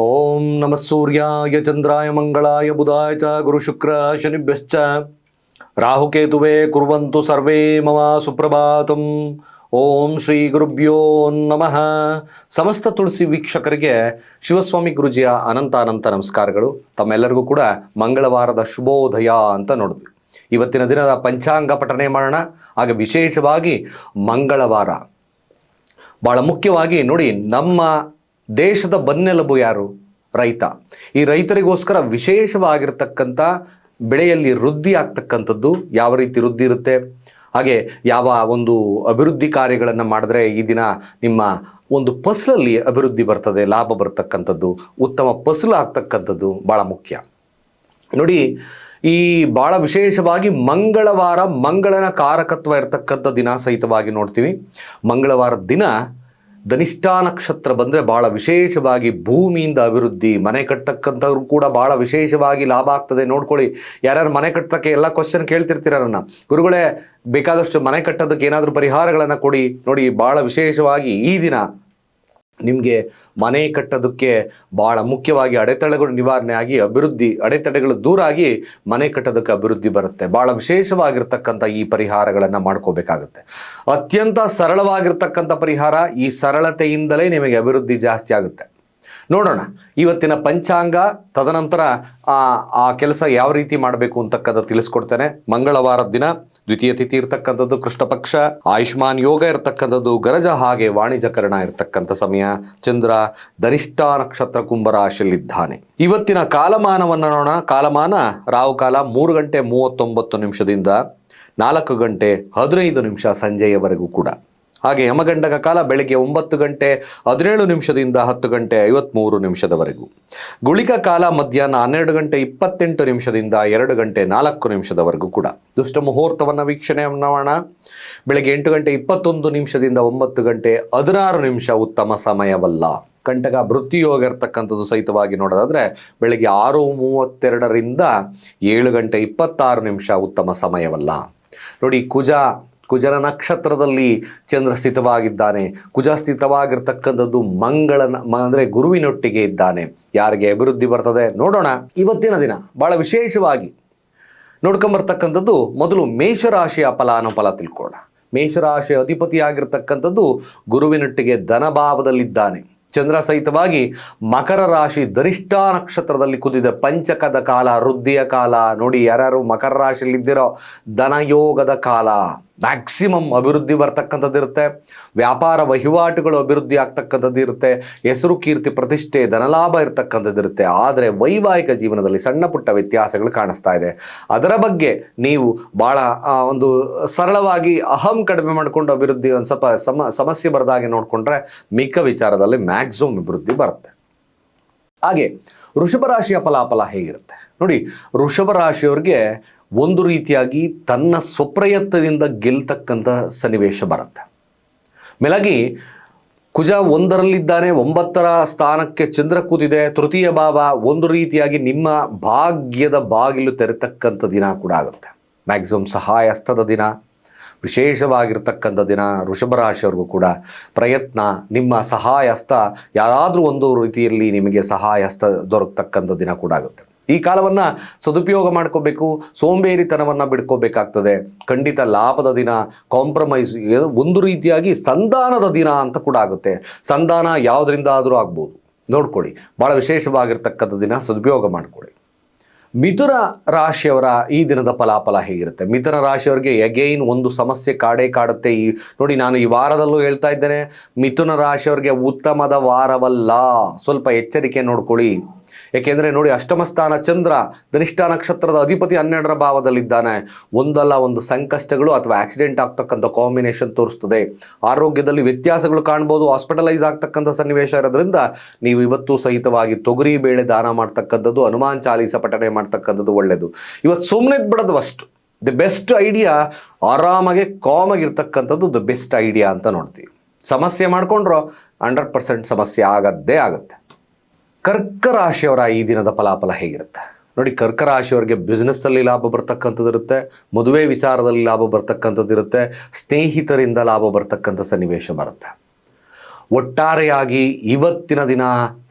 ಓಂ ನಮಃ ಸೂರ್ಯಾಯ ಚಂದ್ರಾಯ ಮಂಗಳಾಯ ಬುಧಾಯ ಚ ಗುರು ಶುಕ್ರ ಶನಿಭ್ಯಶ್ಚ ರಾಹುಕೇತುವೆ ಕುರ್ವಂತು ಸರ್ವೇ ಮಮ ಸುಪ್ರಭಾತಂ ಓಂ ಶ್ರೀ ಗುರುಭ್ಯೋ ನಮಃ ಸಮಸ್ತ ತುಳಸಿ ವೀಕ್ಷಕರಿಗೆ ಶಿವಸ್ವಾಮಿ ಗುರುಜಿಯ ಅನಂತ ಅನಂತ ನಮಸ್ಕಾರಗಳು. ತಮ್ಮೆಲ್ಲರಿಗೂ ಕೂಡ ಮಂಗಳವಾರದ ಶುಭೋದಯ ಅಂತ ನೋಡಿದ್ವಿ ಇವತ್ತಿನ ದಿನದ ಪಂಚಾಂಗ ಪಠನೆ ಮಾಡೋಣ. ಹಾಗೆ ವಿಶೇಷವಾಗಿ ಮಂಗಳವಾರ. ಬಹಳ ಮುಖ್ಯವಾಗಿ ನೋಡಿ, ನಮ್ಮ ದೇಶದ ಬನ್ನೆಲುಬು ಯಾರು? ರೈತ. ಈ ರೈತರಿಗೋಸ್ಕರ ವಿಶೇಷವಾಗಿರ್ತಕ್ಕಂಥ ಬೆಳೆಯಲ್ಲಿ ವೃದ್ಧಿ ಆಗ್ತಕ್ಕಂಥದ್ದು ಯಾವ ರೀತಿ ವೃದ್ಧಿ ಇರುತ್ತೆ? ಹಾಗೆ ಯಾವ ಒಂದು ಅಭಿವೃದ್ಧಿ ಕಾರ್ಯಗಳನ್ನು ಮಾಡಿದ್ರೆ ಈ ದಿನ ನಿಮ್ಮ ಒಂದು ಫಸಲಲ್ಲಿ ಅಭಿವೃದ್ಧಿ ಬರ್ತದೆ, ಲಾಭ ಬರ್ತಕ್ಕಂಥದ್ದು, ಉತ್ತಮ ಫಸಲು ಆಗ್ತಕ್ಕಂಥದ್ದು ಭಾಳ ಮುಖ್ಯ. ನೋಡಿ, ಈ ಭಾಳ ವಿಶೇಷವಾಗಿ ಮಂಗಳವಾರ ಮಂಗಳನ ಕಾರಕತ್ವ ಇರತಕ್ಕಂಥ ದಿನ ಸಹಿತವಾಗಿ ನೋಡ್ತೀವಿ. ಮಂಗಳವಾರದ ದಿನ ಧನಿಷ್ಠಾ ನಕ್ಷತ್ರ ಬಂದರೆ ಭಾಳ ವಿಶೇಷವಾಗಿ ಭೂಮಿಯಿಂದ ಅಭಿವೃದ್ಧಿ, ಮನೆ ಕಟ್ತಕ್ಕಂಥವ್ರು ಕೂಡ ಭಾಳ ವಿಶೇಷವಾಗಿ ಲಾಭ ಆಗ್ತದೆ. ನೋಡ್ಕೊಳ್ಳಿ, ಯಾರ್ಯಾರು ಮನೆ ಕಟ್ಟಕ್ಕೆ ಎಲ್ಲ ಕ್ವಶನ್ ಕೇಳ್ತಿರ್ತೀರ ನನ್ನ. ಗುರುಗಳೇ, ಬೇಕಾದಷ್ಟು ಮನೆ ಕಟ್ಟೋದಕ್ಕೆ ಏನಾದರೂ ಪರಿಹಾರಗಳನ್ನು ಕೊಡಿ. ನೋಡಿ ಭಾಳ ವಿಶೇಷವಾಗಿ ಈ ದಿನ ನಿಮಗೆ ಮನೆ ಕಟ್ಟೋದಕ್ಕೆ ಭಾಳ ಮುಖ್ಯವಾಗಿ ಅಡೆತಡೆಗಳು ನಿವಾರಣೆ ಆಗಿ ಅಭಿವೃದ್ಧಿ, ಅಡೆತಡೆಗಳು ದೂರ ಆಗಿ ಮನೆ ಕಟ್ಟೋದಕ್ಕೆ ಅಭಿವೃದ್ಧಿ ಬರುತ್ತೆ. ಭಾಳ ವಿಶೇಷವಾಗಿರ್ತಕ್ಕಂಥ ಈ ಪರಿಹಾರಗಳನ್ನು ಮಾಡ್ಕೋಬೇಕಾಗುತ್ತೆ. ಅತ್ಯಂತ ಸರಳವಾಗಿರ್ತಕ್ಕಂಥ ಪರಿಹಾರ ಈ ಸರಳತೆಯಿಂದಲೇ ನಿಮಗೆ ಅಭಿವೃದ್ಧಿ ಜಾಸ್ತಿ ಆಗುತ್ತೆ. ನೋಡೋಣ, ಇವತ್ತಿನ ಪಂಚಾಂಗ, ತದನಂತರ ಆ ಕೆಲಸ ಯಾವ ರೀತಿ ಮಾಡಬೇಕು ಅಂತಕ್ಕಂಥ ತಿಳಿಸ್ಕೊಡ್ತೇನೆ. ಮಂಗಳವಾರದ ದಿನ. ದ್ವಿತೀಯ ತಿಥಿ ಇರತಕ್ಕಂಥದ್ದು ಕೃಷ್ಣ ಪಕ್ಷ ಆಯುಷ್ಮಾನ್ ಯೋಗ ಇರತಕ್ಕಂಥದ್ದು ಗರಜ ಹಾಗೆ ವಾಣಿಜ್ಯಕರಣ ಇರತಕ್ಕಂಥ ಸಮಯ. ಚಂದ್ರ ಧನಿಷ್ಠ ನಕ್ಷತ್ರ ಕುಂಭರಾಶಿಯಲ್ಲಿದ್ದಾನೆ ಇವತ್ತಿನ ಕಾಲಮಾನವನ್ನು ನೋಡೋಣ. ಕಾಲಮಾನ ರಾವು ಕಾಲ ಮೂರು ಗಂಟೆ ಮೂವತ್ತೊಂಬತ್ತು ನಿಮಿಷದಿಂದ ನಾಲ್ಕು ಗಂಟೆ ಹದಿನೈದು ನಿಮಿಷ ಸಂಜೆಯವರೆಗೂ ಕೂಡ. ಹಾಗೆ ಯಮಗಂಡಕ ಕಾಲ ಬೆಳಗ್ಗೆ ಒಂಬತ್ತು ಗಂಟೆ ಹದಿನೇಳು ನಿಮಿಷದಿಂದ ಹತ್ತು ಗಂಟೆ ಐವತ್ತ್ಮೂರು ನಿಮಿಷದವರೆಗೂ. ಗುಳಿಕ ಕಾಲ ಮಧ್ಯಾಹ್ನ ಹನ್ನೆರಡು ಗಂಟೆ ಇಪ್ಪತ್ತೆಂಟು ನಿಮಿಷದಿಂದ ಎರಡು ಗಂಟೆ ನಾಲ್ಕು ನಿಮಿಷದವರೆಗೂ ಕೂಡ. ದುಷ್ಟ ಮುಹೂರ್ತವನ್ನು ವೀಕ್ಷಣೆ ಮಾಡೋಣ. ಬೆಳಗ್ಗೆ ಎಂಟು ಗಂಟೆ ಇಪ್ಪತ್ತೊಂದು ನಿಮಿಷದಿಂದ ಒಂಬತ್ತು ಗಂಟೆ ಹದಿನಾರು ನಿಮಿಷ ಉತ್ತಮ ಸಮಯವಲ್ಲ. ಕಂಟಕ ವೃತ್ತಿಯೋಗ ಇರ್ತಕ್ಕಂಥದ್ದು ಸಹಿತವಾಗಿ ನೋಡೋದಾದರೆ ಬೆಳಗ್ಗೆ ಆರು ಮೂವತ್ತೆರಡರಿಂದ ಏಳು ಗಂಟೆ ಇಪ್ಪತ್ತಾರು ನಿಮಿಷ ಉತ್ತಮ ಸಮಯವಲ್ಲ. ನೋಡಿ, ಕುಜ ಕುಜನ ನಕ್ಷತ್ರದಲ್ಲಿ ಚಂದ್ರ ಸ್ಥಿತವಾಗಿದ್ದಾನೆ. ಕುಜ ಸ್ಥಿತವಾಗಿರ್ತಕ್ಕಂಥದ್ದು ಮಂಗಳನ ಅಂದ್ರೆ ಗುರುವಿನೊಟ್ಟಿಗೆ ಇದ್ದಾನೆ. ಯಾರಿಗೆ ಅಭಿವೃದ್ಧಿ ಬರ್ತದೆ ನೋಡೋಣ ಇವತ್ತಿನ ದಿನ. ಬಹಳ ವಿಶೇಷವಾಗಿ ನೋಡ್ಕೊಂಬರ್ತಕ್ಕಂಥದ್ದು ಮೊದಲು ಮೇಷರಾಶಿಯ ಫಲಾನುಫಲ ತಿಳ್ಕೊಳ್ಳೋಣ. ಮೇಷರಾಶಿಯ ಅಧಿಪತಿಯಾಗಿರ್ತಕ್ಕಂಥದ್ದು ಗುರುವಿನೊಟ್ಟಿಗೆ ಧನಭಾವದಲ್ಲಿದ್ದಾನೆ. ಚಂದ್ರ ಸಹಿತವಾಗಿ ಮಕರ ರಾಶಿ ಧರಿಷ್ಠ ನಕ್ಷತ್ರದಲ್ಲಿ ಕುದಿದ ಪಂಚಕದ ಕಾಲ, ವೃದ್ಧಿಯ ಕಾಲ. ನೋಡಿ, ಯಾರ್ಯಾರು ಮಕರ ರಾಶಿಯಲ್ಲಿದ್ದಿರೋ ಧನಯೋಗದ ಕಾಲ. ಮ್ಯಾಕ್ಸಿಮಮ್ ಅಭಿವೃದ್ಧಿ ಬರ್ತಕ್ಕಂಥದ್ದು ಇರುತ್ತೆ. ವ್ಯಾಪಾರ ವಹಿವಾಟುಗಳು ಅಭಿವೃದ್ಧಿ ಆಗ್ತಕ್ಕಂಥದ್ದು ಇರುತ್ತೆ. ಹೆಸರು, ಕೀರ್ತಿ, ಪ್ರತಿಷ್ಠೆ, ಧನಲಾಭ ಇರತಕ್ಕಂಥದ್ದು ಇರುತ್ತೆ. ಆದರೆ ವೈವಾಹಿಕ ಜೀವನದಲ್ಲಿ ಸಣ್ಣ ಪುಟ್ಟ ವ್ಯತ್ಯಾಸಗಳು ಕಾಣಿಸ್ತಾ ಇದೆ. ಅದರ ಬಗ್ಗೆ ನೀವು ಭಾಳ ಒಂದು ಸರಳವಾಗಿ ಅಹಂ ಕಡಿಮೆ ಮಾಡಿಕೊಂಡು ಅಭಿವೃದ್ಧಿ ಒಂದು ಸ್ವಲ್ಪ ಸಮ, ಸಮಸ್ಯೆ ಬರದಾಗೆ ನೋಡಿಕೊಂಡ್ರೆ ಮಿಕ್ಕ ವಿಚಾರದಲ್ಲಿ ಮ್ಯಾಕ್ಸಿಮಮ್ ಅಭಿವೃದ್ಧಿ ಬರುತ್ತೆ. ಹಾಗೆ ವೃಷಭ ರಾಶಿಯ ಫಲಾಫಲ ಹೇಗಿರುತ್ತೆ? ನೋಡಿ ವೃಷಭ ರಾಶಿಯವ್ರಿಗೆ ಒಂದು ರೀತಿಯಾಗಿ ತನ್ನ ಸ್ವಪ್ರಯತ್ನದಿಂದ ಗೆಲ್ತಕ್ಕಂಥ ಸನ್ನಿವೇಶ ಬರುತ್ತೆ. ಮೇಲಾಗಿ ಕುಜ ಒಂದರಲ್ಲಿದ್ದಾನೆ, ಒಂಬತ್ತರ ಸ್ಥಾನಕ್ಕೆ ಚಂದ್ರ ಕೂತಿದೆ, ತೃತೀಯ ಭಾವ ಒಂದು ರೀತಿಯಾಗಿ ನಿಮ್ಮ ಭಾಗ್ಯದ ಬಾಗಿಲು ತೆರೆತಕ್ಕಂಥ ದಿನ ಕೂಡ ಆಗುತ್ತೆ. ಮ್ಯಾಕ್ಸಿಮಮ್ ಸಹಾಯಸ್ತದ ದಿನ, ವಿಶೇಷವಾಗಿರ್ತಕ್ಕಂಥ ದಿನ ವೃಷಭರಾಶಿಯವ್ರಿಗೂ ಕೂಡ ಪ್ರಯತ್ನ, ನಿಮ್ಮ ಸಹಾಯ ಹಸ್ತ ಯಾರಾದರೂ ಒಂದು ರೀತಿಯಲ್ಲಿ ನಿಮಗೆ ಸಹಾಯ ಹಸ್ತ ದೊರಕತಕ್ಕಂಥ ದಿನ ಕೂಡ ಆಗುತ್ತೆ. ಈ ಕಾಲವನ್ನು ಸದುಪಯೋಗ ಮಾಡ್ಕೋಬೇಕು, ಸೋಂಬೇರಿತನವನ್ನು ಬಿಡ್ಕೋಬೇಕಾಗ್ತದೆ. ಖಂಡಿತ ಲಾಭದ ದಿನ ಕಾಂಪ್ರಮೈಸ್ ಒಂದು ರೀತಿಯಾಗಿ ಸಂಧಾನದ ದಿನ ಅಂತ ಕೂಡ ಆಗುತ್ತೆ. ಸಂಧಾನ ಯಾವುದರಿಂದ ಆದರೂ ಆಗ್ಬೋದು. ನೋಡ್ಕೊಳ್ಳಿ ಭಾಳ ವಿಶೇಷವಾಗಿರ್ತಕ್ಕಂಥ ದಿನ, ಸದುಪಯೋಗ ಮಾಡ್ಕೊಳ್ಳಿ. ಮಿಥುನ ರಾಶಿಯವರ ಈ ದಿನದ ಫಲಾಫಲ ಹೇಗಿರುತ್ತೆ? ಮಿಥುನ ರಾಶಿಯವರಿಗೆ ಎಗೈನ್ ಒಂದು ಸಮಸ್ಯೆ ಕಾಡೇ ಕಾಡುತ್ತೆ. ಈ ನೋಡಿ ನಾನು ಈ ವಾರದಲ್ಲೂ ಹೇಳ್ತಾ ಇದ್ದೇನೆ, ಮಿಥುನ ರಾಶಿಯವರಿಗೆ ಉತ್ತಮದ ವಾರವಲ್ಲ. ಸ್ವಲ್ಪ ಎಚ್ಚರಿಕೆ ನೋಡ್ಕೊಳ್ಳಿ. ಏಕೆಂದರೆ ನೋಡಿ ಅಷ್ಟಮ ಸ್ಥಾನ ಚಂದ್ರ ಧನಿಷ್ಠ ನಕ್ಷತ್ರದ ಅಧಿಪತಿ ಹನ್ನೆರಡರ ಭಾವದಲ್ಲಿದ್ದಾನೆ. ಒಂದಲ್ಲ ಒಂದು ಸಂಕಷ್ಟಗಳು ಅಥವಾ ಆಕ್ಸಿಡೆಂಟ್ ಆಗ್ತಕ್ಕಂಥ ಕಾಂಬಿನೇಷನ್ ತೋರಿಸ್ತದೆ. ಆರೋಗ್ಯದಲ್ಲಿ ವ್ಯತ್ಯಾಸಗಳು ಕಾಣ್ಬೋದು ಹಾಸ್ಪಿಟಲೈಸ್ ಆಗ್ತಕ್ಕಂಥ ಸನ್ನಿವೇಶ ಇರೋದ್ರಿಂದ ನೀವು ಇವತ್ತು ಸಹಿತವಾಗಿ ತೊಗರಿ ಬೇಳೆ ದಾನ ಮಾಡ್ತಕ್ಕಂಥದ್ದು, ಹನುಮಾನ್ ಚಾಲೀಸ ಪಠನೆ ಮಾಡ್ತಕ್ಕಂಥದ್ದು ಒಳ್ಳೆಯದು ಇವತ್ತು ಸುಮ್ಮನೆ ಬಿಡೋದು ಅಷ್ಟು. ದಿ ಬೆಸ್ಟ್ ಐಡಿಯಾ ಆರಾಮಾಗೆ ಕಾಮಾಗಿರ್ತಕ್ಕಂಥದ್ದು ದ ಬೆಸ್ಟ್ ಐಡಿಯಾ ಅಂತ ನೋಡ್ತೀವಿ. ಸಮಸ್ಯೆ ಮಾಡಿಕೊಂಡ್ರೋ ಹಂಡ್ರೆಡ್ ಪರ್ಸೆಂಟ್ ಸಮಸ್ಯೆ ಆಗದ್ದೇ ಆಗುತ್ತೆ. ಕರ್ಕ ರಾಶಿಯವರ ಈ ದಿನದ ಫಲಾಫಲ ಹೇಗಿರುತ್ತೆ? ನೋಡಿ ಕರ್ಕ ರಾಶಿಯವರಿಗೆ ಬಿಸ್ನೆಸ್ಸಲ್ಲಿ ಲಾಭ ಬರ್ತಕ್ಕಂಥದ್ದಿರುತ್ತೆ, ಮದುವೆ ವಿಚಾರದಲ್ಲಿ ಲಾಭ ಬರ್ತಕ್ಕಂಥದ್ದಿರುತ್ತೆ, ಸ್ನೇಹಿತರಿಂದ ಲಾಭ ಬರ್ತಕ್ಕಂಥ ಸನ್ನಿವೇಶ ಬರುತ್ತೆ. ಒಟ್ಟಾರೆಯಾಗಿ ಇವತ್ತಿನ ದಿನ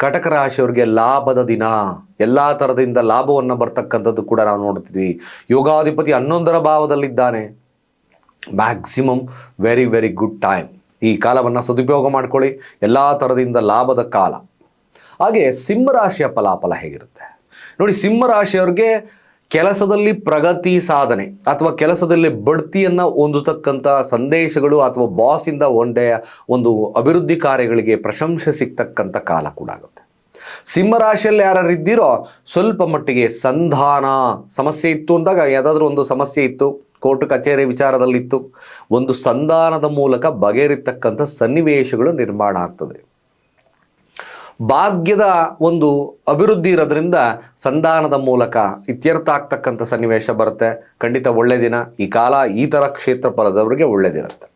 ಕಟಕ ರಾಶಿಯವರಿಗೆ ಲಾಭದ ದಿನ, ಎಲ್ಲ ಥರದಿಂದ ಲಾಭವನ್ನು ಬರ್ತಕ್ಕಂಥದ್ದು ಕೂಡ ನಾವು ನೋಡ್ತಿದ್ವಿ. ಯೋಗಾಧಿಪತಿ ಹನ್ನೊಂದರ ಭಾವದಲ್ಲಿದ್ದಾನೆ. Maximum very very good time ಈ ಕಾಲವನ್ನು ಸದುಪಯೋಗ ಮಾಡ್ಕೊಳ್ಳಿ. ಎಲ್ಲ ಥರದಿಂದ ಲಾಭದ ಕಾಲ. ಹಾಗೆ ಸಿಂಹರಾಶಿಯ ಫಲಾಫಲ ಹೇಗಿರುತ್ತೆ? ನೋಡಿ ಸಿಂಹರಾಶಿಯವ್ರಿಗೆ ಕೆಲಸದಲ್ಲಿ ಪ್ರಗತಿ ಸಾಧನೆ ಅಥವಾ ಕೆಲಸದಲ್ಲಿ ಬಡ್ತಿಯನ್ನು ಹೊಂದತಕ್ಕಂಥ ಸಂದೇಶಗಳು ಅಥವಾ ಬಾಸಿಂದ ಒಂಡೆಯ ಒಂದು ಅಭಿವೃದ್ಧಿ ಕಾರ್ಯಗಳಿಗೆ ಪ್ರಶಂಸೆ ಸಿಗ್ತಕ್ಕಂಥ ಕಾಲ ಕೂಡ ಆಗುತ್ತೆ. ಸಿಂಹರಾಶಿಯಲ್ಲಿ ಯಾರು ಇದ್ದೀರೋ ಸ್ವಲ್ಪ ಮಟ್ಟಿಗೆ ಸಂಧಾನ ಸಮಸ್ಯೆ ಇತ್ತು ಅಂದಾಗ ಯಾವುದಾದ್ರೂ ಒಂದು ಸಮಸ್ಯೆ ಇತ್ತು, ಕೋರ್ಟ್ ಕಚೇರಿ ವಿಚಾರದಲ್ಲಿತ್ತು, ಒಂದು ಸಂಧಾನದ ಮೂಲಕ ಬಗೆಹರಿತಕ್ಕಂಥ ಸನ್ನಿವೇಶಗಳು ನಿರ್ಮಾಣ ಆಗ್ತದೆ. ಭಾಗ್ಯದ ಒಂದು ಅಭಿವೃದ್ಧಿ ಇರೋದ್ರಿಂದ ಸಂಧಾನದ ಮೂಲಕ ಇತ್ಯರ್ಥ ಆಗ್ತಕ್ಕಂಥ ಸನ್ನಿವೇಶ ಬರುತ್ತೆ. ಖಂಡಿತ ಒಳ್ಳೆ ದಿನ. ಈ ಕಾಲ ಈ ಥರ ಕ್ಷೇತ್ರ ಫಲದವರಿಗೆ ಒಳ್ಳೆಯದಿರುತ್ತೆ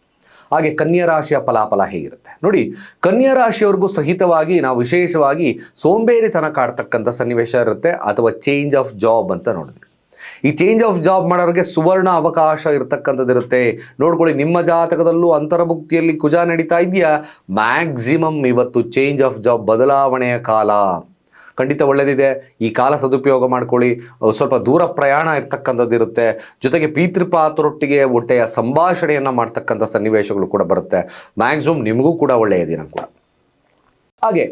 ಹಾಗೆ ಕನ್ಯಾ ರಾಶಿಯ ಫಲಾಫಲ ಹೇಗಿರುತ್ತೆ? ನೋಡಿ, ಕನ್ಯಾ ರಾಶಿಯವ್ರಿಗೂ ಸಹಿತವಾಗಿ ನಾವು ವಿಶೇಷವಾಗಿ ಸೋಂಬೇರಿತನ ಕಾಡ್ತಕ್ಕಂಥ ಸನ್ನಿವೇಶ ಇರುತ್ತೆ. ಅಥವಾ ಚೇಂಜ್ ಆಫ್ ಜಾಬ್ ಅಂತ ನೋಡಿದ್ವಿ. ಈ ಚೇಂಜ್ ಆಫ್ ಜಾಬ್ ಮಾಡೋರಿಗೆ ಸುವರ್ಣ ಅವಕಾಶ ಇರತಕ್ಕಂಥದ್ದಿರುತ್ತೆ. ನೋಡ್ಕೊಳ್ಳಿ, ನಿಮ್ಮ ಜಾತಕದಲ್ಲೂ ಅಂತರ್ಭುಕ್ತಿಯಲ್ಲಿ ಕುಜ ನಡೀತಾ ಇದೆಯಾ ಮ್ಯಾಕ್ಸಿಮಮ್ ಇವತ್ತು ಚೇಂಜ್ ಆಫ್ ಜಾಬ್ ಬದಲಾವಣೆಯ ಕಾಲ. ಖಂಡಿತ ಒಳ್ಳೆಯದಿದೆ ಈ ಕಾಲ ಸದುಪಯೋಗ ಮಾಡ್ಕೊಳ್ಳಿ. ಸ್ವಲ್ಪ ದೂರ ಪ್ರಯಾಣ ಇರುತ್ತೆ ಜೊತೆಗೆ ಪಿತೃಪಾತ್ರೊಟ್ಟಿಗೆ ಒಟ್ಟೆಯ ಸಂಭಾಷಣೆಯನ್ನು ಮಾಡ್ತಕ್ಕಂಥ ಸನ್ನಿವೇಶಗಳು ಕೂಡ ಬರುತ್ತೆ. ಮ್ಯಾಕ್ಸಿಮಮ್ ನಿಮಗೂ ಕೂಡ ಒಳ್ಳೆಯ ದಿನ ಕೂಡ. ಹಾಗೆ,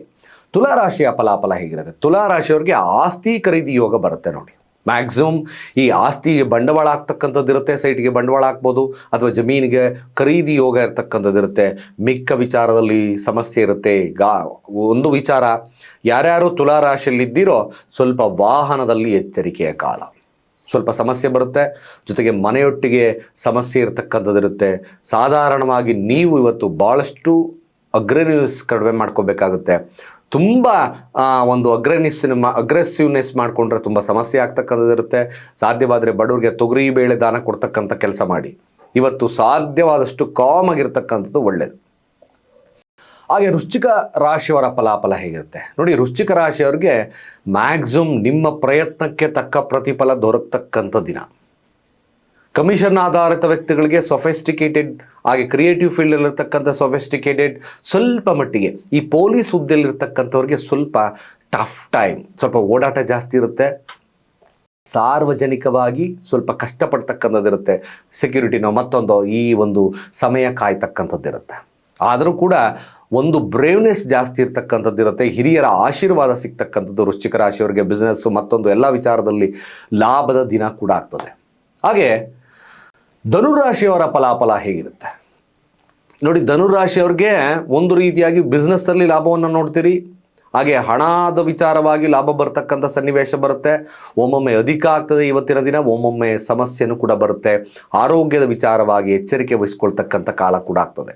ತುಲಾರಾಶಿಯ ಫಲಾಫಲ ಹೇಗಿರುತ್ತೆ? ತುಲಾರಾಶಿಯವ್ರಿಗೆ ಆಸ್ತಿ ಖರೀದಿ ಯೋಗ ಬರುತ್ತೆ ನೋಡಿ. ಮ್ಯಾಕ್ಸಿಮಮ್ ಈ ಆಸ್ತಿಗೆ ಬಂಡವಾಳ ಆಗ್ತಕ್ಕಂಥದ್ದು ಇರುತ್ತೆ, ಸೈಟ್ಗೆ ಬಂಡವಾಳ ಹಾಕ್ಬೋದು, ಅಥವಾ ಜಮೀನಿಗೆ ಖರೀದಿ ಯೋಗ ಇರ್ತಕ್ಕಂಥದ್ದು ಇರುತ್ತೆ. ಮಿಕ್ಕ ವಿಚಾರದಲ್ಲಿ ಸಮಸ್ಯೆ ಇರುತ್ತೆ. ಗಾ ಒಂದು ವಿಚಾರ, ಯಾರ್ಯಾರು ತುಲಾರಾಶಿಯಲ್ಲಿದ್ದೀರೋ ಸ್ವಲ್ಪ ವಾಹನದಲ್ಲಿ ಎಚ್ಚರಿಕೆಯ ಕಾಲ. ಸ್ವಲ್ಪ ಸಮಸ್ಯೆ ಬರುತ್ತೆ. ಜೊತೆಗೆ ಮನೆಯೊಟ್ಟಿಗೆ ಸಮಸ್ಯೆ ಇರತಕ್ಕಂಥದ್ದು ಇರುತ್ತೆ. ಸಾಧಾರಣವಾಗಿ ನೀವು ಇವತ್ತು ಭಾಳಷ್ಟು ಅಗ್ರೆನ್ಯೂಸ್ ಕಡಿಮೆ ಮಾಡ್ಕೋಬೇಕಾಗುತ್ತೆ. ತುಂಬ ಒಂದು ಅಗ್ರೆನಿಸ್ ಅಗ್ರೆಸಿವ್ನೆಸ್ ಮಾಡಿಕೊಂಡ್ರೆ ತುಂಬ ಸಮಸ್ಯೆ ಆಗ್ತಕ್ಕಂಥದ್ದಿರುತ್ತೆ ಸಾಧ್ಯವಾದರೆ ಬಡವರಿಗೆ ತೊಗರಿ ಬೇಳೆ ದಾನ ಕೊಡ್ತಕ್ಕಂಥ ಕೆಲಸ ಮಾಡಿ. ಇವತ್ತು ಸಾಧ್ಯವಾದಷ್ಟು ಕಾಮ್ ಆಗಿರ್ತಕ್ಕಂಥದ್ದು ಒಳ್ಳೆಯದು ಹಾಗೆ ರುಚಿಕ ರಾಶಿಯವರ ಫಲಾಫಲ ಹೇಗಿರುತ್ತೆ? ನೋಡಿ ರುಚಿಕ ರಾಶಿಯವ್ರಿಗೆ ಮ್ಯಾಕ್ಸಿಮಮ್ ನಿಮ್ಮ ಪ್ರಯತ್ನಕ್ಕೆ ತಕ್ಕ ಪ್ರತಿಫಲ ದೊರಕತಕ್ಕಂಥ ದಿನ. ಕಮಿಷನ್ ಆಧಾರಿತ ವ್ಯಕ್ತಿಗಳಿಗೆ ಸೊಫೆಸ್ಟಿಕೇಟೆಡ್ ಹಾಗೆ ಕ್ರಿಯೇಟಿವ್ ಫೀಲ್ಡಲ್ಲಿರ್ತಕ್ಕಂಥ ಸೊಫೆಸ್ಟಿಕೇಟೆಡ್ ಸ್ವಲ್ಪ ಮಟ್ಟಿಗೆ ಈ ಪೊಲೀಸ್ ಹುದ್ದೆಯಲ್ಲಿರ್ತಕ್ಕಂಥವ್ರಿಗೆ ಸ್ವಲ್ಪ ಟಫ್ ಟೈಮ್ ಸ್ವಲ್ಪ ಓಡಾಟ ಜಾಸ್ತಿ ಇರುತ್ತೆ. ಸಾರ್ವಜನಿಕವಾಗಿ ಸ್ವಲ್ಪ ಕಷ್ಟಪಡ್ತಕ್ಕಂಥದ್ದಿರುತ್ತೆ ಸೆಕ್ಯೂರಿಟಿನೋ ಮತ್ತೊಂದು ಈ ಒಂದು ಸಮಯ ಕಾಯ್ತಕ್ಕಂಥದ್ದಿರುತ್ತೆ ಆದರೂ ಕೂಡ ಒಂದು ಬ್ರೇವ್ನೆಸ್ ಜಾಸ್ತಿ ಇರ್ತಕ್ಕಂಥದ್ದಿರುತ್ತೆ ಹಿರಿಯರ ಆಶೀರ್ವಾದ ಸಿಗ್ತಕ್ಕಂಥದ್ದು, ವೃಶ್ಚಿಕ ರಾಶಿಯವರಿಗೆ ಬಿಸ್ನೆಸ್ಸು ಮತ್ತೊಂದು ಎಲ್ಲ ವಿಚಾರದಲ್ಲಿ ಲಾಭದ ದಿನ ಕೂಡ ಆಗ್ತದೆ. ಹಾಗೆ ಧನುರಾಶಿಯವರ ಫಲಾಫಲ ಹೇಗಿರುತ್ತೆ? ನೋಡಿ, ಧನುರಾಶಿಯವ್ರಿಗೆ ಒಂದು ರೀತಿಯಾಗಿ ಬಿಸ್ನೆಸ್ಸಲ್ಲಿ ಲಾಭವನ್ನು ನೋಡ್ತೀರಿ. ಹಾಗೆ ಹಣದ ವಿಚಾರವಾಗಿ ಲಾಭ ಬರ್ತಕ್ಕಂಥ ಸನ್ನಿವೇಶ ಬರುತ್ತೆ. ಒಮ್ಮೊಮ್ಮೆ ಅಧಿಕ ಆಗ್ತದೆ ಇವತ್ತಿನ ದಿನ, ಒಮ್ಮೊಮ್ಮೆ ಸಮಸ್ಯೆನೂ ಕೂಡ ಬರುತ್ತೆ. ಆರೋಗ್ಯದ ವಿಚಾರವಾಗಿ ಎಚ್ಚರಿಕೆ ವಹಿಸ್ಕೊಳ್ತಕ್ಕಂಥ ಕಾಲ ಕೂಡ ಆಗ್ತದೆ.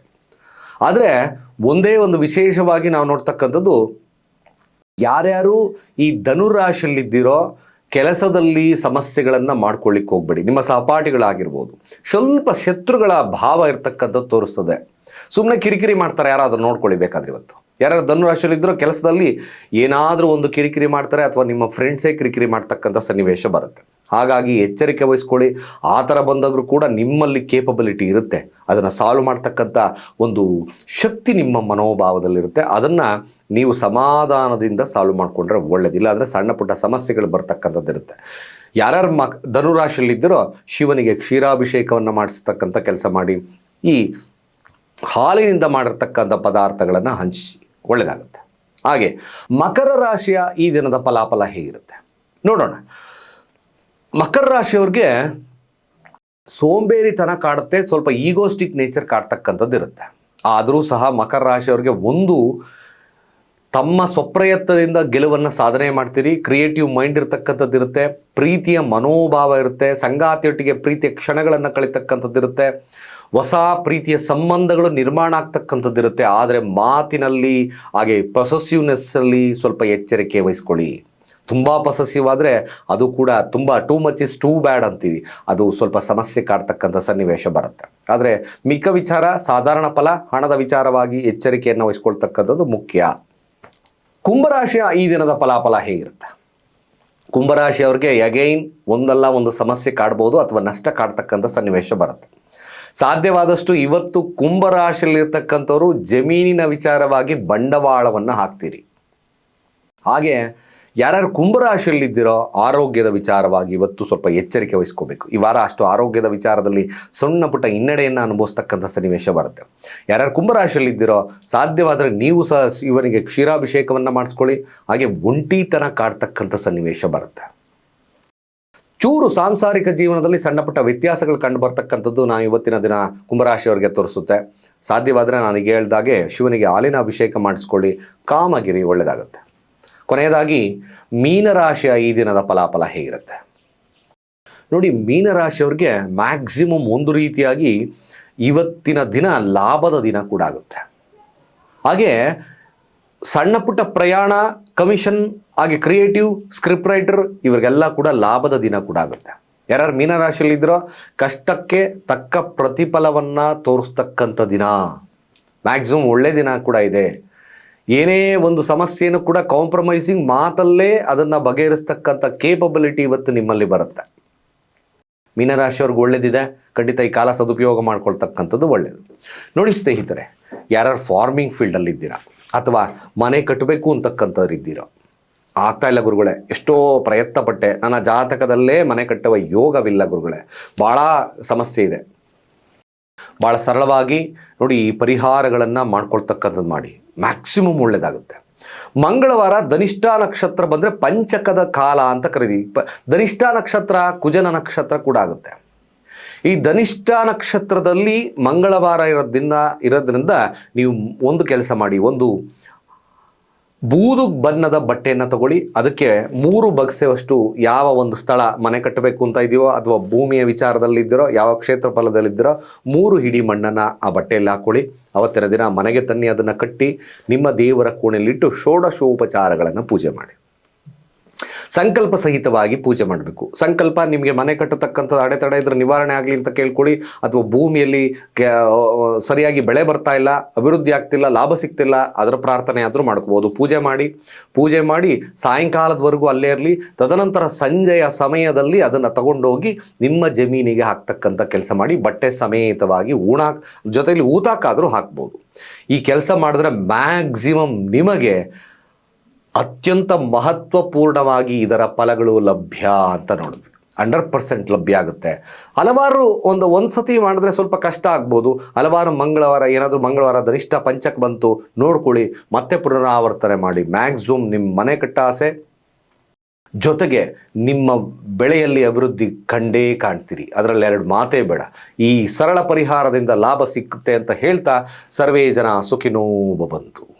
ಆದರೆ ಒಂದೇ ಒಂದು ವಿಶೇಷವಾಗಿ ನಾವು ನೋಡ್ತಕ್ಕಂಥದ್ದು, ಯಾರ್ಯಾರು ಈ ಧನುರಾಶಿಯಲ್ಲಿದ್ದೀರೋ ಕೆಲಸದಲ್ಲಿ ಸಮಸ್ಯೆಗಳನ್ನು ಮಾಡ್ಕೊಳ್ಳಿಕ್ಕೆ ಹೋಗ್ಬೇಡಿ. ನಿಮ್ಮ ಸಹಪಾಠಿಗಳಾಗಿರ್ಬೋದು. ಸ್ವಲ್ಪ ಶತ್ರುಗಳ ಭಾವ ಇರ್ತಕ್ಕಂಥದ್ದು ತೋರಿಸ್ತದೆ. ಸುಮ್ಮನೆ ಕಿರಿಕಿರಿ ಮಾಡ್ತಾರೆ, ಯಾರಾದರೂ ನೋಡ್ಕೊಳ್ಳಿ ಬೇಕಾದ್ರೆ ಇವತ್ತು. ಯಾರು ಧನುರಾಶಿಯಲ್ಲಿದ್ದರೋ ಕೆಲಸದಲ್ಲಿ ಏನಾದರೂ ಒಂದು ಕಿರಿಕಿರಿ ಮಾಡ್ತಾರೆ ಅಥವಾ ನಿಮ್ಮ ಫ್ರೆಂಡ್ಸೇ ಕಿರಿಕಿರಿ ಮಾಡ್ತಕ್ಕಂಥ ಸನ್ನಿವೇಶ ಬರುತ್ತೆ. ಹಾಗಾಗಿ ಎಚ್ಚರಿಕೆ ವಹಿಸ್ಕೊಳ್ಳಿ. ಆ ಥರ ಬಂದಾಗಲೂ ಕೂಡ ನಿಮ್ಮಲ್ಲಿ ಕೇಪಬಿಲಿಟಿ ಇರುತ್ತೆ. ಅದನ್ನು ಸಾಲ್ವ್ ಮಾಡ್ತಕ್ಕಂಥ ಒಂದು ಶಕ್ತಿ ನಿಮ್ಮ ಮನೋಭಾವದಲ್ಲಿರುತ್ತೆ. ಅದನ್ನು ನೀವು ಸಮಾಧಾನದಿಂದ ಸಾಲ್ವ್ ಮಾಡಿಕೊಂಡ್ರೆ ಒಳ್ಳೇದಿಲ್ಲ ಅಂದರೆ ಸಣ್ಣ ಪುಟ್ಟ ಸಮಸ್ಯೆಗಳು ಬರ್ತಕ್ಕಂಥದ್ದಿರುತ್ತೆ ಯಾರ್ಯಾರು ಮಕ್ ಧನುರಾಶಿಯಲ್ಲಿದ್ದರೋ ಶಿವನಿಗೆ ಕ್ಷೀರಾಭಿಷೇಕವನ್ನು ಮಾಡಿಸ್ತಕ್ಕಂಥ ಕೆಲಸ ಮಾಡಿ. ಈ ಹಾಲಿನಿಂದ ಮಾಡಿರ್ತಕ್ಕಂಥ ಪದಾರ್ಥಗಳನ್ನು ಹಂಚಿ ಒಳ್ಳೆಯದಾಗುತ್ತೆ ಹಾಗೆ ಮಕರ ರಾಶಿಯ ಈ ದಿನದ ಫಲಾಫಲ ಹೇಗಿರುತ್ತೆ? ನೋಡೋಣ. ಮಕರ ರಾಶಿಯವ್ರಿಗೆ ಸೋಂಬೇರಿತನ ಕಾಡುತ್ತೆ, ಸ್ವಲ್ಪ ಈಗೋಸ್ಟಿಕ್ ನೇಚರ್ ಕಾಡ್ತಕ್ಕಂಥದ್ದು ಇರುತ್ತೆ. ಆದರೂ ಸಹ ಮಕರ ರಾಶಿಯವ್ರಿಗೆ ಒಂದು ತಮ್ಮ ಸ್ವಪ್ರಯತ್ನದಿಂದ ಗೆಲುವನ್ನು ಸಾಧನೆ ಮಾಡ್ತೀರಿ, ಕ್ರಿಯೇಟಿವ್ ಮೈಂಡ್ ಇರತಕ್ಕಂಥದ್ದು ಇರುತ್ತೆ, ಪ್ರೀತಿಯ ಮನೋಭಾವ ಇರುತ್ತೆ, ಸಂಗಾತಿಯೊಟ್ಟಿಗೆ ಪ್ರೀತಿಯ ಕ್ಷಣಗಳನ್ನು ಕಳಿತಕ್ಕಂಥದ್ದು ಇರುತ್ತೆ, ಹೊಸ ಪ್ರೀತಿಯ ಸಂಬಂಧಗಳು ನಿರ್ಮಾಣ ಆಗ್ತಕ್ಕಂಥದ್ದು ಇರುತ್ತೆ, ಆದರೆ ಮಾತಿನಲ್ಲಿ, ಹಾಗೆ ಪ್ರೊಸೆಸಿವ್ನೆಸ್ಸಲ್ಲಿ ಸ್ವಲ್ಪ ಎಚ್ಚರಿಕೆ ವಹಿಸ್ಕೊಳ್ಳಿ. ತುಂಬ ಪೊಸೆಸಿವ್ ಆದರೆ ಅದು ಕೂಡ ತುಂಬ too much is too bad ಅಂತೀವಿ. ಅದು ಸ್ವಲ್ಪ ಸಮಸ್ಯೆ ಕಾಡ್ತಕ್ಕಂಥ ಸನ್ನಿವೇಶ ಬರುತ್ತೆ. ಆದರೆ ಮಿಕ್ಕ ವಿಚಾರ, ಸಾಧಾರಣ ಫಲ, ಹಣದ ವಿಚಾರವಾಗಿ ಎಚ್ಚರಿಕೆಯನ್ನು ವಹಿಸ್ಕೊಳ್ತಕ್ಕಂಥದ್ದು ಮುಖ್ಯ. ಕುಂಭರಾಶಿಯ ಈ ದಿನದ ಫಲಾಫಲ ಹೇಗಿರುತ್ತೆ? ಕುಂಭರಾಶಿಯವ್ರಿಗೆ ಅಗೈನ್ ಒಂದಲ್ಲ ಒಂದು ಸಮಸ್ಯೆ ಕಾಡ್ಬೋದು ಅಥವಾ ನಷ್ಟ ಕಾಡ್ತಕ್ಕಂಥ ಸನ್ನಿವೇಶ ಬರುತ್ತೆ. ಸಾಧ್ಯವಾದಷ್ಟು ಇವತ್ತು ಕುಂಭರಾಶಿಯಲ್ಲಿರ್ತಕ್ಕಂಥವ್ರು ಜಮೀನಿನ ವಿಚಾರವಾಗಿ ಬಂಡವಾಳವನ್ನು ಹಾಕ್ತೀರಿ. ಹಾಗೆ ಯಾರ್ಯಾರು ಕುಂಭರಾಶಿಯಲ್ಲಿದ್ದೀರೋ ಆರೋಗ್ಯದ ವಿಚಾರವಾಗಿ ಇವತ್ತು ಸ್ವಲ್ಪ ಎಚ್ಚರಿಕೆ ವಹಿಸ್ಕೋಬೇಕು. ಈ ವಾರ ಅಷ್ಟು ಆರೋಗ್ಯದ ವಿಚಾರದಲ್ಲಿ ಸಣ್ಣ ಪುಟ್ಟ ಹಿನ್ನಡೆಯನ್ನು ಅನುಭವಿಸ್ತಕ್ಕಂಥ ಸನ್ನಿವೇಶ ಬರುತ್ತೆ. ಯಾರ್ಯಾರು ಕುಂಭರಾಶಿಯಲ್ಲಿದ್ದೀರೋ ಸಾಧ್ಯವಾದರೆ ನೀವು ಸಹ ಇವನಿಗೆ ಕ್ಷೀರಾಭಿಷೇಕವನ್ನು ಮಾಡಿಸ್ಕೊಳ್ಳಿ. ಹಾಗೆ ಒಂಟಿತನ ಕಾಡ್ತಕ್ಕಂಥ ಸನ್ನಿವೇಶ ಬರುತ್ತೆ. ಚೂರು ಸಾಂಸಾರಿಕ ಜೀವನದಲ್ಲಿ ಸಣ್ಣ ಪುಟ್ಟ ವ್ಯತ್ಯಾಸಗಳು ಕಂಡು ಬರ್ತಕ್ಕಂಥದ್ದು ನಾವು ಇವತ್ತಿನ ದಿನ ಕುಂಭರಾಶಿಯವರಿಗೆ ತೋರಿಸುತ್ತೆ. ಸಾಧ್ಯವಾದರೆ ನನಗೆ ಹೇಳ್ದಾಗೆ ಶಿವನಿಗೆ ಹಾಲಿನ ಅಭಿಷೇಕ ಮಾಡಿಸ್ಕೊಳ್ಳಿ. ಕಾಮಗಿರಿ ಒಳ್ಳೆಯದಾಗುತ್ತೆ ಕೊನೆಯದಾಗಿ, ಮೀನರಾಶಿಯ ಈ ದಿನದ ಫಲಾಫಲ ಹೇಗಿರುತ್ತೆ? ನೋಡಿ, ಮೀನರಾಶಿಯವ್ರಿಗೆ ಮ್ಯಾಕ್ಸಿಮಮ್ ಒಂದು ರೀತಿಯಾಗಿ ಇವತ್ತಿನ ದಿನ ಲಾಭದ ದಿನ ಕೂಡ ಆಗುತ್ತೆ. ಹಾಗೆ ಸಣ್ಣ ಪುಟ್ಟ ಪ್ರಯಾಣ ಕಮಿಷನ್ ಹಾಗೆ ಕ್ರಿಯೇಟಿವ್ ಸ್ಕ್ರಿಪ್ಟ್ ರೈಟರ್ ಇವರಿಗೆಲ್ಲ ಕೂಡ ಲಾಭದ ದಿನ ಕೂಡ ಆಗುತ್ತೆ. ಯಾರ್ಯಾರು ಮೀನರಾಶಿಯಲ್ಲಿದ್ದರೋ ಕಷ್ಟಕ್ಕೆ ತಕ್ಕ ಪ್ರತಿಫಲವನ್ನು ತೋರಿಸ್ತಕ್ಕಂಥ ದಿನ. ಮ್ಯಾಕ್ಸಿಮಮ್ ಒಳ್ಳೆ ದಿನ ಕೂಡ ಇದೆ. ಏನೇ ಒಂದು ಸಮಸ್ಯೆಯನ್ನು ಕೂಡ ಕಾಂಪ್ರಮೈಸಿಂಗ್ ಮಾತಲ್ಲೇ ಅದನ್ನು ಬಗೆಹರಿಸ್ತಕ್ಕಂಥ ಕೇಪಬಿಲಿಟಿ ಇವತ್ತು ನಿಮ್ಮಲ್ಲಿ ಬರುತ್ತೆ. ಮೀನರಾಶಿಯವ್ರಿಗೆ ಒಳ್ಳೇದಿದೆ. ಖಂಡಿತ ಈ ಕಾಲ ಸದುಪಯೋಗ ಮಾಡ್ಕೊಳ್ತಕ್ಕಂಥದ್ದು ಒಳ್ಳೆಯದು ನೋಡಿ ಸ್ನೇಹಿತರೆ, ಯಾರ್ಯಾರು ಫಾರ್ಮಿಂಗ್ ಫೀಲ್ಡಲ್ಲಿ ಇದ್ದೀರಾ? ಅಥವಾ ಮನೆ ಕಟ್ಟಬೇಕು ಅಂತಕ್ಕಂಥವ್ರು ಇದ್ದೀರೋ? ಆಗ್ತಾ ಇಲ್ಲ ಗುರುಗಳೇ, ಎಷ್ಟೋ ಪ್ರಯತ್ನ ಪಟ್ಟೆ ನನ್ನ ಜಾತಕದಲ್ಲೇ ಮನೆ ಕಟ್ಟುವ ಯೋಗವಿಲ್ಲ ಗುರುಗಳೇ. ಭಾಳ ಸಮಸ್ಯೆ ಇದೆ. ಭಾಳ ಸರಳವಾಗಿ ನೋಡಿ ಈ ಪರಿಹಾರಗಳನ್ನು ಮಾಡ್ಕೊಳ್ತಕ್ಕಂಥದ್ದು ಮಾಡಿ. ಮ್ಯಾಕ್ಸಿಮಮ್ ಒಳ್ಳೆಯದಾಗುತ್ತೆ ಮಂಗಳವಾರ ಧನಿಷ್ಠ ನಕ್ಷತ್ರ ಬಂದರೆ ಪಂಚಕದ ಕಾಲ ಅಂತ ಕರೀತೀವಿ ಪ, ಧನಿಷ್ಠ ನಕ್ಷತ್ರ, ಕುಜನ ನಕ್ಷತ್ರ ಕೂಡ ಆಗುತ್ತೆ. ಈ ಧನಿಷ್ಠ ನಕ್ಷತ್ರದಲ್ಲಿ ಮಂಗಳವಾರ ಇರೋದ್ರಿಂದ ಇರೋದ್ರಿಂದ ನೀವು ಒಂದು ಕೆಲಸ ಮಾಡಿ, ಒಂದು ಬೂದು ಬಣ್ಣದ ಬಟ್ಟೆಯನ್ನು ತಗೊಳ್ಳಿ. ಅದಕ್ಕೆ ಮೂರು ಬಗ್ಸೆವಷ್ಟು ಯಾವ ಒಂದು ಸ್ಥಳ ಮನೆ ಕಟ್ಟಬೇಕು ಅಂತ ಇದೆಯೋ ಅಥವಾ ಭೂಮಿಯ ವಿಚಾರದಲ್ಲಿದ್ದೀರೋ, ಯಾವ ಕ್ಷೇತ್ರ ಫಲದಲ್ಲಿದ್ದೀರೋ ಮೂರು ಹಿಡಿ ಮಣ್ಣನ್ನು ಆ ಬಟ್ಟೆಯಲ್ಲಿ ಹಾಕೊಳ್ಳಿ. ಅವತ್ತಿನ ದಿನ ಮನೆಗೆ ತನ್ನಿ ಅದನ್ನು ಕಟ್ಟಿ ನಿಮ್ಮ ದೇವರ ಕೋಣೆಯಲ್ಲಿಟ್ಟು ಷೋಡಶೋಪಚಾರಗಳನ್ನು ಪೂಜೆ ಮಾಡಿ. ಸಂಕಲ್ಪ ಸಹಿತವಾಗಿ ಪೂಜೆ ಮಾಡಬೇಕು. ಸಂಕಲ್ಪ ನಿಮಗೆ ಮನೆ ಕಟ್ಟತಕ್ಕಂಥ ಅಡೆತಡೆ ಇದ್ರೆ ನಿವಾರಣೆ ಆಗಲಿ ಅಂತ ಕೇಳ್ಕೊಳ್ಳಿ ಅಥವಾ ಭೂಮಿಯಲ್ಲಿ ಸರಿಯಾಗಿ ಬೆಳೆ ಬರ್ತಾ ಇಲ್ಲ, ಅಭಿವೃದ್ಧಿ ಆಗ್ತಿಲ್ಲ, ಲಾಭ ಸಿಗ್ತಿಲ್ಲ, ಅದರ ಪ್ರಾರ್ಥನೆ ಆದರೂ ಮಾಡ್ಕೋಬೋದು. ಪೂಜೆ ಮಾಡಿ ಪೂಜೆ ಮಾಡಿ ಸಾಯಂಕಾಲದವರೆಗೂ ಅಲ್ಲೇ ಇರಲಿ, ತದನಂತರ ಸಂಜೆಯ ಸಮಯದಲ್ಲಿ ಅದನ್ನು ತಗೊಂಡೋಗಿ ನಿಮ್ಮ ಜಮೀನಿಗೆ ಹಾಕ್ತಕ್ಕಂಥ ಕೆಲಸ ಮಾಡಿ, ಬಟ್ಟೆ ಸಮೇತವಾಗಿ ಊಣಾಕ್ ಜೊತೆಯಲ್ಲಿ ಊತಕ್ಕಾದರೂ ಹಾಕ್ಬೋದು. ಈ ಕೆಲಸ ಮಾಡಿದ್ರೆ ಮ್ಯಾಕ್ಸಿಮಮ್ ನಿಮಗೆ ಅತ್ಯಂತ ಮಹತ್ವಪೂರ್ಣವಾಗಿ ಇದರ ಫಲಗಳು ಲಭ್ಯ ಅಂತ ನೋಡಿದ್ವಿ. ಹಂಡ್ರೆಡ್ ಪರ್ಸೆಂಟ್ ಲಭ್ಯ ಆಗುತ್ತೆ. ಹಲವಾರು ಒಂದು ಒಂದು ಸತಿ ಮಾಡಿದ್ರೆ ಸ್ವಲ್ಪ ಕಷ್ಟ ಆಗ್ಬೋದು. ಹಲವಾರು ಮಂಗಳವಾರ, ಏನಾದರೂ ಮಂಗಳವಾರ ಧನಿಷ್ಠ ಪಂಚಕ್ಕೆ ಬಂತು, ನೋಡ್ಕೊಳ್ಳಿ, ಮತ್ತೆ ಪುನರಾವರ್ತನೆ ಮಾಡಿ. ಮ್ಯಾಕ್ಸಿಮಮ್ ನಿಮ್ಮ ಮನೆ ಕಟ್ಟ ಆಸೆ. ಜೊತೆಗೆ ನಿಮ್ಮ ಬೆಳೆಯಲ್ಲಿ ಅಭಿವೃದ್ಧಿ ಕಂಡೇ ಕಾಣ್ತೀರಿ. ಅದರಲ್ಲಿ ಎರಡು ಮಾತೇ ಬೇಡ. ಈ ಸರಳ ಪರಿಹಾರದಿಂದ ಲಾಭ ಸಿಕ್ಕುತ್ತೆ ಅಂತ ಹೇಳ್ತಾ ಸರ್ವೇ ಜನ ಸುಖಿನೋ ಬಂತು.